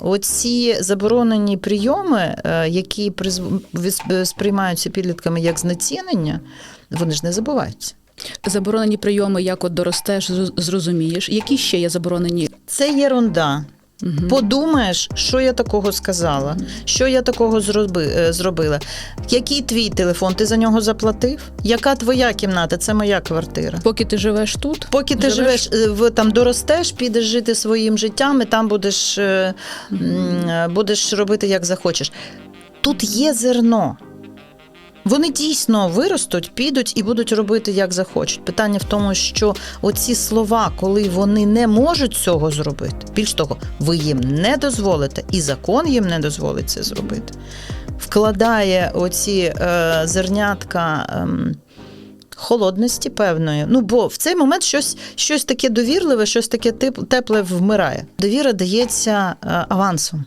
Оці заборонені прийоми, е, які призв- сприймаються підлітками як знецінення, вони ж не забуваються. Заборонені прийоми, як от доростеш, зроз- зрозумієш. Які ще є заборонені? Це єрунда. Мгм. Подумаєш, що я такого сказала, що я такого зроби, е, зробила. Який твій телефон? Ти за нього заплатив? Яка твоя кімната? Це моя квартира. Поки ти живеш тут, Поки ти Живеш? живеш, е, в там доростеш, підеш жити своїм життям, і там будеш, е, будеш робити як захочеш. Тут є зерно. Вони дійсно виростуть, підуть і будуть робити як захочуть. Питання в тому, що оці слова, коли вони не можуть цього зробити, більш того, ви їм не дозволите, і закон їм не дозволить це зробити. Вкладає оці е, зернятка. ем, холодності певної. Ну, бо в цей момент щось, щось таке довірливе, щось таке тепле вмирає. Довіра дається е, авансом.